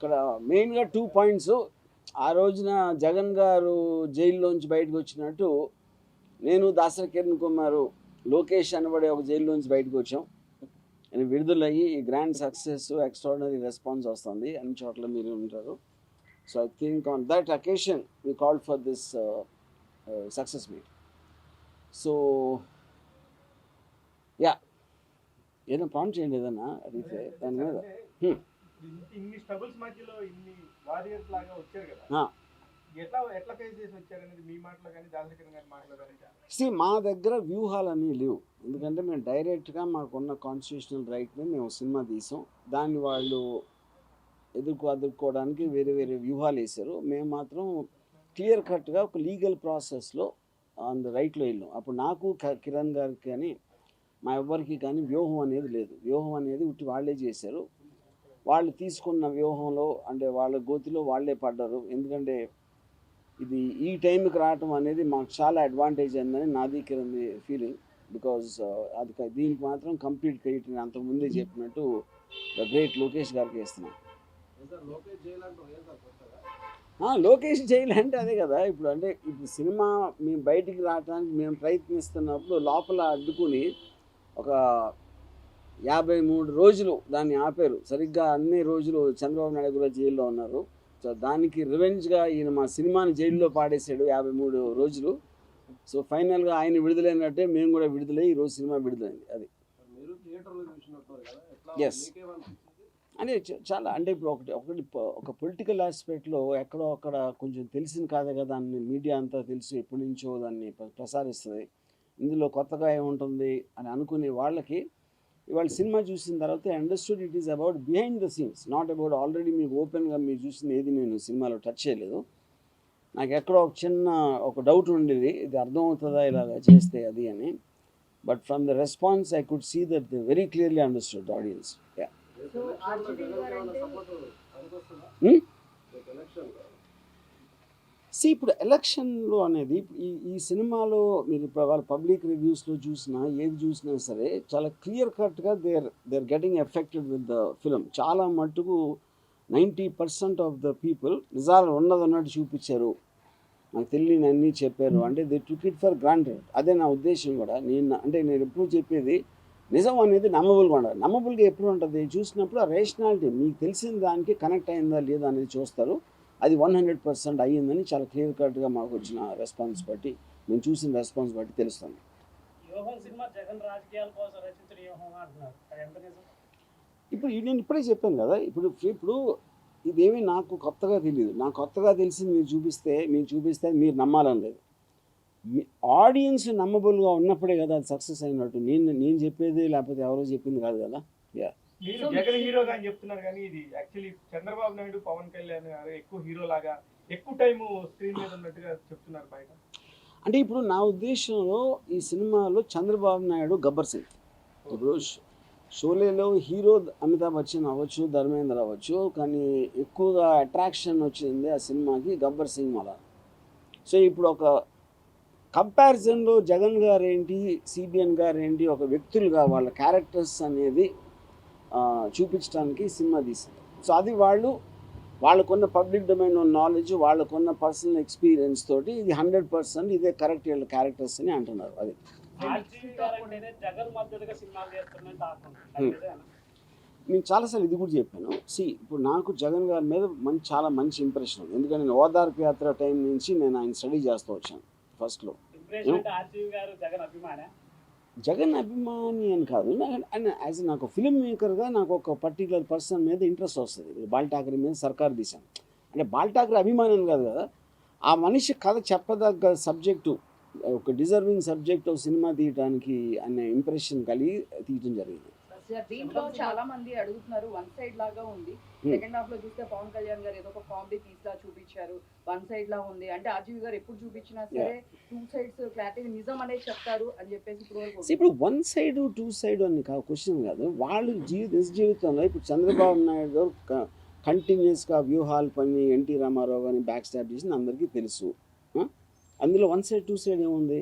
ఇక్కడ మెయిన్గా two points ఆ రోజున జగన్ గారు జైల్లోంచి బయటకు వచ్చినట్టు నేను దాసరి కిరణ్ కుమార్ లోకేష్ అనబడే ఒక జైల్లోంచి బయటకు వచ్చాం. నేను విడుదలయ్యి ఈ గ్రాండ్ సక్సెస్ ఎక్స్ట్రాడినరీ రెస్పాన్స్ వస్తుంది. అన్ని చోట్ల మీరు ఉంటారు. So I think on that occasion we call for this success meet so yeah ఏదైనా పాయింట్ చేయండి ఏదన్నా అడిగితే దాని మీద. Hmm. ఇన్ని- మధ్యలో ఇన్ని వారియర్స్ లాగా వచ్చారు కదా. ఎట్లా ఎట్లా ఫేస్ చేసి వచ్చారనేది మీ మాటలో కానీ గారి మాటలో కానీ సి మా దగ్గర వ్యూహాలన్నీ లేవు. ఎందుకంటే మేము డైరెక్ట్గా మాకున్న కాన్స్టిట్యూషనల్ రైట్ని మేము సినిమా తీసాం. దాన్ని వాళ్ళు ఎదుర్కో ఎదుర్కోవడానికి వేరే వేరే వ్యూహాలు వేశారు. మేము మాత్రం క్లియర్ కట్గా ఒక లీగల్ ప్రాసెస్లో ద రైట్లో వెళ్ళాం. అప్పుడు నాకు కిరణ్ గారికి కానీ మా ఎవ్వరికి కానీ వ్యూహం అనేది లేదు. వ్యూహం అనేది ఉట్టి వాళ్ళే చేశారు. వాళ్ళు తీసుకున్న వ్యూహంలో అంటే వాళ్ళ గోతిలో వాళ్ళే పడ్డారు. ఎందుకంటే ఇది ఈ టైంకి రావటం అనేది మాకు చాలా అడ్వాంటేజ్ అయిందని నాది కిరణ్ ఫీలింగ్ బికాజ్ అది దీనికి మాత్రం కంప్లీట్ క్రెడిట్ నేను అంతకుముందే చెప్పినట్టు ద గ్రేట్ లోకేష్ గారికి వేస్తున్నాను. లోకేష్ జైలు అంటే అదే కదా ఇప్పుడు అంటే ఇప్పుడు సినిమా మేము బయటికి రావడానికి మేము ప్రయత్నిస్తున్నప్పుడు లోపల అడ్డుకుని ఒక యాభై మూడు రోజులు దాన్ని ఆపారు. సరిగ్గా అన్ని రోజులు చంద్రబాబు నాయుడు కూడా జైల్లో ఉన్నారు. సో దానికి రివెంజ్గా ఈయన మా సినిమాని జైల్లో పాడేశాడు యాభై మూడు రోజులు. సో ఫైనల్గా ఆయన విడుదలైనట్టే మేము కూడా విడుదలై ఈరోజు సినిమా విడుదలైంది అది? అంటే చ- చాలా అంటే ఇప్పుడు ఒకటి ఒకటి ఒక పొలిటికల్ ఆస్పెక్ట్లో ఎక్కడో అక్కడ కొంచెం తెలిసింది కాదే కదా దాన్ని మీడియా అంతా తెలుసు ఎప్పటి నుంచో దాన్ని ప్ర- ప్రసారిస్తుంది. ఇందులో కొత్తగా ఏముంటుంది అని అనుకునే వాళ్ళకి ఇవాళ సినిమా చూసిన తర్వాత understood it is about behind the scenes not about already మీకు ఓపెన్గా మీరు చూసింది ఏది నేను సినిమాలో టచ్ చేయలేదు. నాకు ఎక్కడో ఒక చిన్న ఒక డౌట్ ఉండేది ఇది అర్థమవుతుందా ఇలాగ చేస్తే అది అని. But from the response I could see that the very clearly understood audience yeah so? Hmm? ఇప్పుడు ఎలక్షన్లో అనేది ఈ ఈ సినిమాలో మీరు ఇప్పుడు వాళ్ళ పబ్లిక్ రివ్యూస్లో చూసినా ఏది చూసినా సరే చాలా క్లియర్ కట్గా there there getting affected with the film చాలా మట్టుకు ninety percent of the people నిజాలు ఉన్నది ఉన్నట్టు చూపించారు. నాకు తెలియని అన్నీ చెప్పారు. అంటే they took it for granted. అదే నా ఉద్దేశం కూడా. నేను అంటే నేను ఎప్పుడు చెప్పేది నిజం అనేది నమ్మబుల్గా ఉండాలి. నమ్మబుల్గా ఎప్పుడు ఉంటుంది? చూసినప్పుడు ఆ రేషనాలిటీ మీకు తెలిసిన దానికి కనెక్ట్ అయిందా లేదా అనేది చూస్తారు. అది వన్ హండ్రెడ్ పర్సెంట్ అయ్యిందని చాలా క్లియర్ కట్గా మాకు వచ్చిన రెస్పాన్స్ బట్టి మేము చూసిన రెస్పాన్స్ బట్టి తెలుస్తుంది. ఇప్పుడు నేను ఇప్పుడే చెప్పాను కదా ఇప్పుడు ఇప్పుడు ఇదేమీ నాకు కొత్తగా తెలియదు నాకు కొత్తగా తెలిసింది మీరు చూపిస్తే మీరు చూపిస్తే మీరు నమ్మాలని లేదు. మీ ఆడియన్స్ నమ్మబుల్గా ఉన్నప్పుడే కదా అది సక్సెస్ అయినట్టు. నేను నేను చెప్పేది లేకపోతే ఎవరో చెప్పింది కాదు కదా. యా. మీరు జగన్ హీరోగా అని చెప్తున్నారు కానీ ఇది యాక్చువల్లీ చంద్రబాబు నాయుడు పవన్ కళ్యాణ్ గారు ఎక్కువ హీరో లాగా ఎక్కువ టైం స్క్రీన్ మీద ఉన్నట్టుగా చెప్తున్నారు బయట. అంటే ఇప్పుడు నా ఉద్దేశంలో ఈ సినిమాలో చంద్రబాబు నాయుడు గబ్బర్ సింగ్. ఇప్పుడు షోలేలో హీరో అమితాబ్ బచ్చన్ అవ్వచ్చు ధర్మేంద్ర అవ్వచ్చు కానీ ఎక్కువగా అట్రాక్షన్ వచ్చింది ఆ సినిమాకి గబ్బర్ సింగ్ వల్ల సో ఇప్పుడు ఒక కంపారిజన్లో జగన్ గారు ఏంటి సిబిఎన్ గారు ఏంటి ఒక వ్యక్తులుగా వాళ్ళ క్యారెక్టర్స్ అనేది చూపించడానికి సినిమా తీసింది సో అది వాళ్ళు వాళ్ళకున్న పబ్లిక్ డొమైన్ నాలెడ్జ్ వాళ్ళకున్న పర్సనల్ ఎక్స్పీరియన్స్ తోటి ఇది హండ్రెడ్ పర్సెంట్ ఇదే కరెక్ట్ వీళ్ళ క్యారెక్టర్స్ అని అంటున్నారు. అది? నేను చాలాసార్లు ఇది కూడా చెప్పాను. సి ఇప్పుడు నాకు జగన్ గారి మీద మంచి చాలా మంచి ఇంప్రెషన్ ఉంది. ఎందుకంటే నేను ఓదార్పు యాత్ర టైం నుంచి నేను ఆయన స్టడీ చేస్తూ వచ్చాను ఫస్ట్లో ఇంప్రెషన్ అంటే ఆర్జీవీ గారు జగన్ అభిమాని అని కాదు. యాజ్ నాకు ఫిల్మ్ మేకర్గా నాకు ఒక పర్టికులర్ పర్సన్ మీద ఇంట్రెస్ట్ వస్తుంది. బాల్ ఠాకరే మీద సర్కార్ తీశాను అంటే బాల్ ఠాకరే అభిమానం కాదు కదా. ఆ మనిషి కథ చెప్పదగ్గ సబ్జెక్టు ఒక డిజర్వింగ్ సబ్జెక్ట్ సినిమా తీయడానికి అనే ఇంప్రెషన్ కలిగి తీయటం జరిగింది. సార్ దీంట్లో చాలా మంది అడుగుతున్నారు వన్ సైడ్ లాగా ఉంది. Hmm. సెకండ్ హాఫ్లో చూస్తే పవన్ కళ్యాణ్ గారు ఏదో ఒక కామెడీ తీస్లా చూపించారు వన్ సైడ్ లా ఉంది. అంటే ఆర్జీవి గారు ఎప్పుడు చూపించినా సరే టూ సైడ్స్ క్లారిటీ నిజం అనేది చెప్తారు అని చెప్పేసి ఇప్పుడు ఇప్పుడు వన్ సైడ్ టూ సైడ్ అని క్వశ్చన్ కాదు. వాళ్ళు జీవి నిజ జీవితంలో ఇప్పుడు చంద్రబాబు నాయుడు గారు కంటిన్యూస్గా వ్యూహాలు పని ఎన్టీ రామారావు గారిని బ్యాక్ స్టాప్ చేసింది అందరికీ తెలుసు? అందులో వన్ సైడ్ టూ సైడ్ ఏముంది?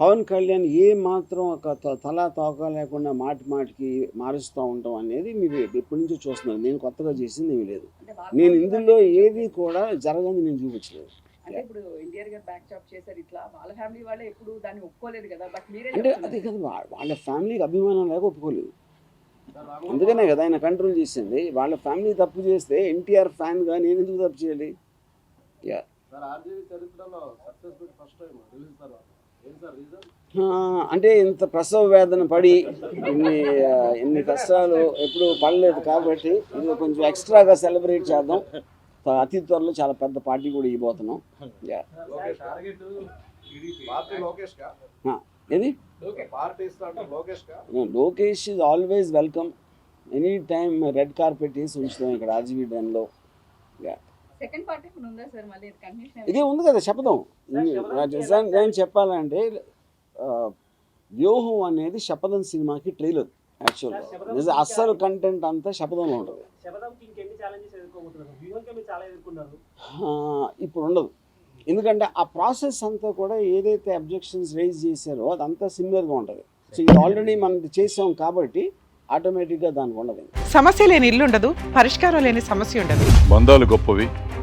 పవన్ కళ్యాణ్ ఏ మాత్రం ఒక త- తలా తోక లేకుండా మాటి మాటికి మారుస్తూ ఉండటం అనేది మీరు ఎప్పటి నుంచో చూస్తున్నారు నేను కొత్తగా చేసింది ఏమీ లేదు. నేను ఇందులో ఏది కూడా జరగని నేను చూపించలేదు. అంటే ఇప్పుడు ఎన్టీఆర్ గారు బ్యాక్ చాప్ చేశారు ఇట్లా వాళ్ళ ఫ్యామిలీ వాళ్ళే ఎప్పుడు దాన్ని ఒప్పుకోలేదు కదా బట్ మీరే అంటే. అదే కదా వాళ్ళ ఫ్యామిలీకి అభిమానం లేక ఒప్పుకోలేదు. అందుకనే కదా ఆయన కంట్రోల్ చేసింది. వాళ్ళ ఫ్యామిలీ తప్పు చేస్తే ఎన్టీఆర్ ఫ్యాన్గా నేను ఎందుకు తప్పు చేయాలి? యా. చరిత్రలో ఫస్ట్ టైం రిలీజ్ తర్వాత. అంటే ఇంత ప్రసవ వేదన పడి ఇన్ని ఇన్ని కష్టాలు ఎప్పుడు పడలేదు కాబట్టి ఇది కొంచెం ఎక్స్ట్రాగా సెలబ్రేట్ చేద్దాం. అతి త్వరలో చాలా పెద్ద పార్టీ కూడా ఇవ్వబోతున్నాం. యా ఏది? Lokesh is always welcome any time red carpet వేసి ఉంచుతాం ఇక్కడ ఆర్జీవీ డ్యాన్లో సెకండ్ పార్ట్ ఇప్పుడు ఉందా సార్? మళ్ళీ కంటిన్యూషన్ ఇదే ఉంది కదా శపథం. నిజాం- నేను చెప్పాలంటే వ్యూహం అనేది శపథం సినిమాకి ట్రైలర్ యాక్చువల్గా నిజం అస్సలు కంటెంట్ అంతా శపథంలో ఉంటుంది. ఇప్పుడు ఉండదు. ఎందుకంటే ఆ ప్రాసెస్ అంతా కూడా ఏదైతే అబ్జెక్షన్స్ రైజ్ చేశారో అదంతా సిమిలర్గా ఉంటుంది. సో ఇది ఆల్రెడీ మనం చేసాం కాబట్టి ఆటోమేటిక్గా దానికి ఉండదు. సమస్య లేని ఇల్లు ఉండదు పరిష్కారం లేని సమస్య ఉండదు. బంధాలు గొప్పవి.